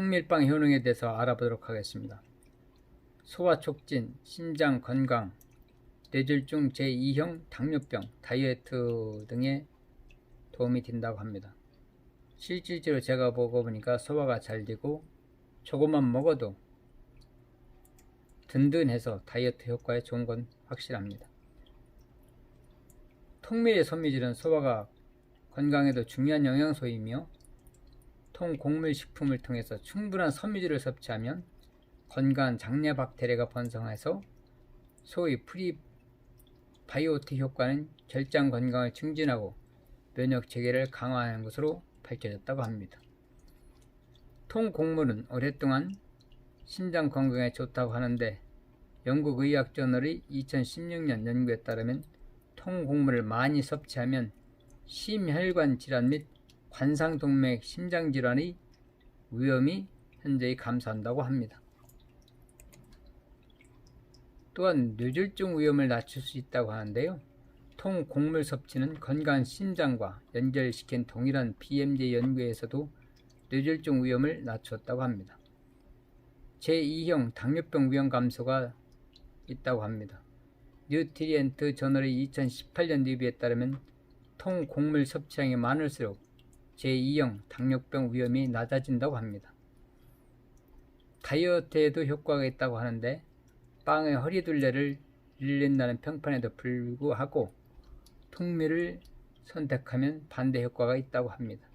통밀빵 효능에 대해서 알아보도록 하겠습니다. 소화 촉진, 심장 건강, 뇌졸중 제2형 당뇨병, 다이어트 등에 도움이 된다고 합니다. 실질적으로 제가 먹어보니까 소화가 잘 되고 조금만 먹어도 든든해서 다이어트 효과에 좋은 건 확실합니다. 통밀의 섬유질은 소화가 건강에도 중요한 영양소이며 통 곡물 식품을 통해서 충분한 섬유질을 섭취하면 건강한 장내 박테리아가 번성해서 소위 프리바이오틱 효과는 결장 건강을 증진하고 면역 체계를 강화하는 것으로 밝혀졌다고 합니다. 통곡물은 오랫동안 심장 건강에 좋다고 하는데 영국 의학 저널의 2016년 연구에 따르면 통곡물을 많이 섭취하면 심혈관 질환 및 관상동맥 심장질환의 위험이 현저히 감소한다고 합니다. 또한 뇌졸중 위험을 낮출 수 있다고 하는데요. 통 곡물 섭취는 건강한 심장과 연결시킨 동일한 BMJ 연구에서도 뇌졸중 위험을 낮추었다고 합니다. 제2형 당뇨병 위험 감소가 있다고 합니다. 뉴트리엔트 저널의 2018년 리뷰에 따르면 통 곡물 섭취량이 많을수록 제2형 당뇨병 위험이 낮아진다고 합니다. 다이어트에도 효과가 있다고 하는데 빵의 허리둘레를 늘린다는 평판에도 불구하고 통밀을 선택하면 반대 효과가 있다고 합니다.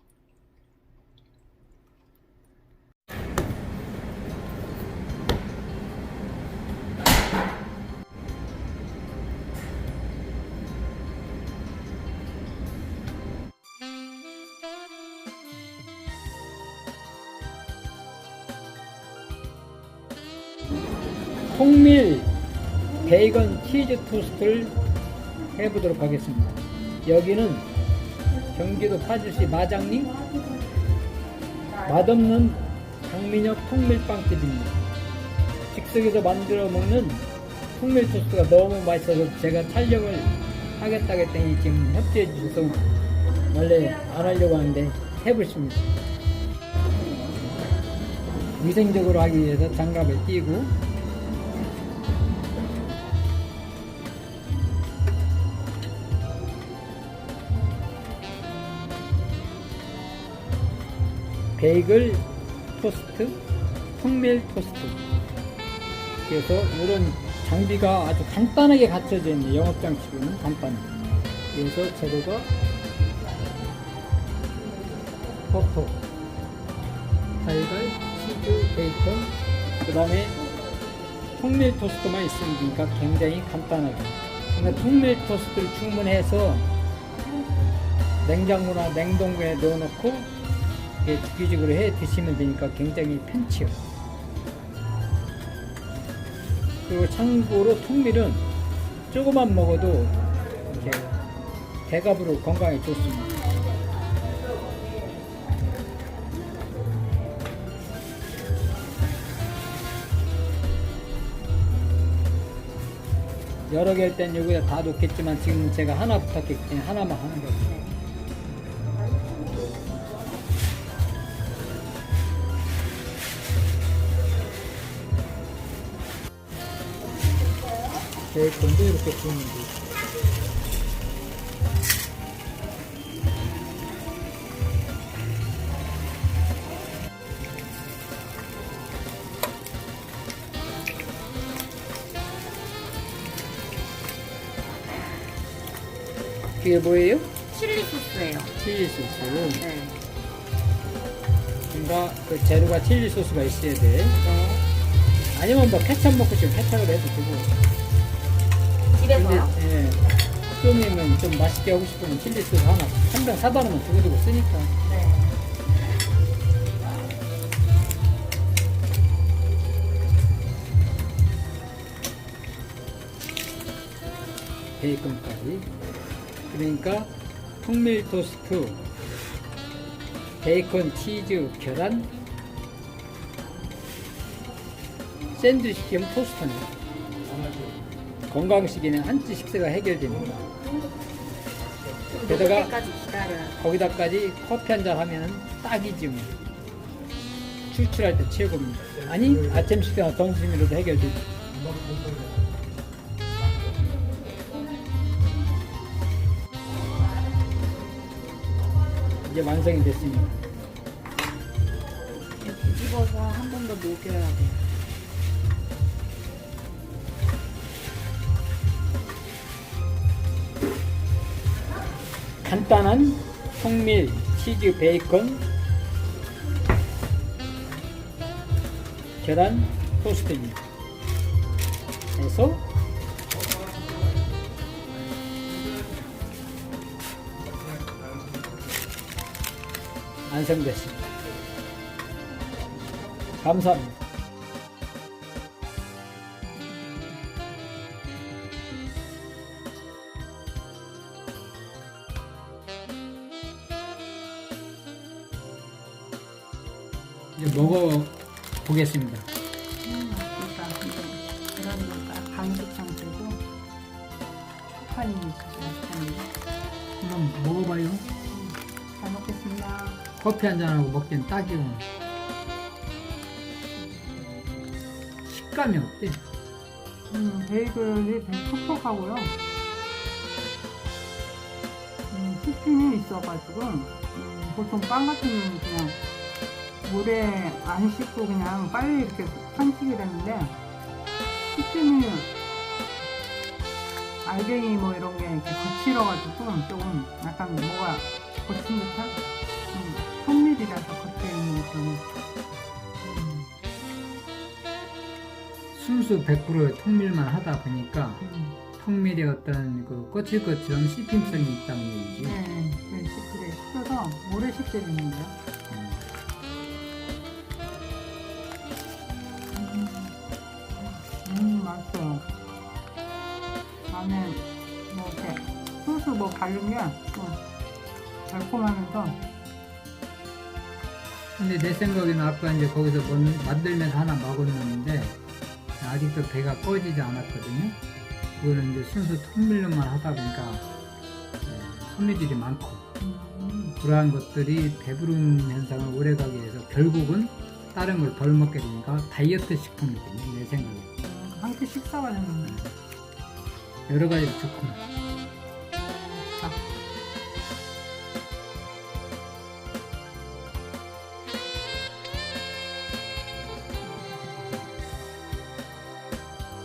통밀 베이건 치즈 토스트를 해보도록 하겠습니다. 여기는 경기도 파주시 마장리 맛없는 장민혁 통밀빵집입니다. 즉석에서 만들어 먹는 통밀 토스트가 너무 맛있어서 제가 촬영을 하겠다 했더니 지금 협조해 주셔서 원래 안 하려고 하는데 해보십니다. 위생적으로 하기 위해서 장갑을 끼고 베이글 토스트, 통밀 토스트. 그래서 이런 장비가 아주 간단하게 갖춰져 있는 영업장 치고는 간단해. 그래서 재료가 버터, 달걀, 치즈, 베이컨, 그 다음에 통밀 토스트만 있으니까 굉장히 간단하게. 그러니까 통밀 토스트를 주문해서 냉장고나 냉동고에 넣어놓고 이렇게 주기적으로 해 드시면 되니까 굉장히 편치요. 그리고 참고로 통밀은 조금만 먹어도 이렇게 대갑으로 건강에 좋습니다. 여러 개일 땐 여기다 다 놓겠지만 지금 제가 하나 부탁했기 때문에 하나만 하는 거죠. 베이컨도 이렇게 구우면 되고 이게 뭐예요? 칠리 소스예요. 칠리 소스. 네. 그러니까 그 재료가 칠리 소스가 있어야 돼. 네. 아니면 뭐 케첩 먹고 싶으면 케첩을 해도 되고. 집에서요? 예. 좀이면 좀 맛있게 하고 싶으면 칠리 소스 하나 한 병 사다 놓으면 두고두고 쓰니까. 네. 베이컨까지. 그러니까 통밀 토스트, 베이컨, 치즈, 계란, 샌드위치 겸 토스트네. 건강 식이는 한끼 식사가 해결됩니다. 게다가. 거기다까지 커피 한 잔 하면 딱이지 뭐. 출출할 때 최고입니다. 아니 아침 식사 점심이라도 해결되죠. 이제 완성이 됐습니다. 뒤집어서 한 번 더 녹여야 돼 간단한 통밀, 치즈, 베이컨, 계란, 토스트입니다. 해서 완성됐습니다. 감사합니다. 이제 먹어 보겠습니다. 음, 초판이니까 맛있다는데. 한번 먹어봐요. 잘 먹겠습니다. 커피 한 잔하고 먹기엔 딱이고. 식감이 어때? 음, 베이글이 되게 촉촉하고요. 음, 치킨이 있어가지고 음, 보통 빵 같은 경우는 그냥 물에 안 씻고 그냥 빨리 이렇게 산식이 되는데 치킨이 알갱이 뭐 이런 게 이렇게 거칠어가지고 조금 약간 뭐가 거친 듯한 음, 현밀이라서 겉에 있는 그런 음, 순수 100% 통밀만 하다 보니까 음. 통밀의 어떤 그 거칠거칠한 씹힘성이 있다는 얘기지. 네, 네, 시크릿 끓여서 오래 식게 되는데요. 맛있어요. 안에 뭐 이렇게 소스 뭐 바른 게좀 달콤하면서 근데 내 생각에는 아까 이제 거기서 뭔- 만들면서 하나 먹었는데 아직도 배가 꺼지지 않았거든요. 그거는 이제 순수 통밀로만 하다 보니까 네, 섬유질이 많고 음, 그러한 것들이 배부른 현상을 오래가게 해서 결국은 다른 걸 덜 먹게 되니까 다이어트 식품이거든요. 내 생각에 한 끼 식사가 되는 여러 가지 좋구나.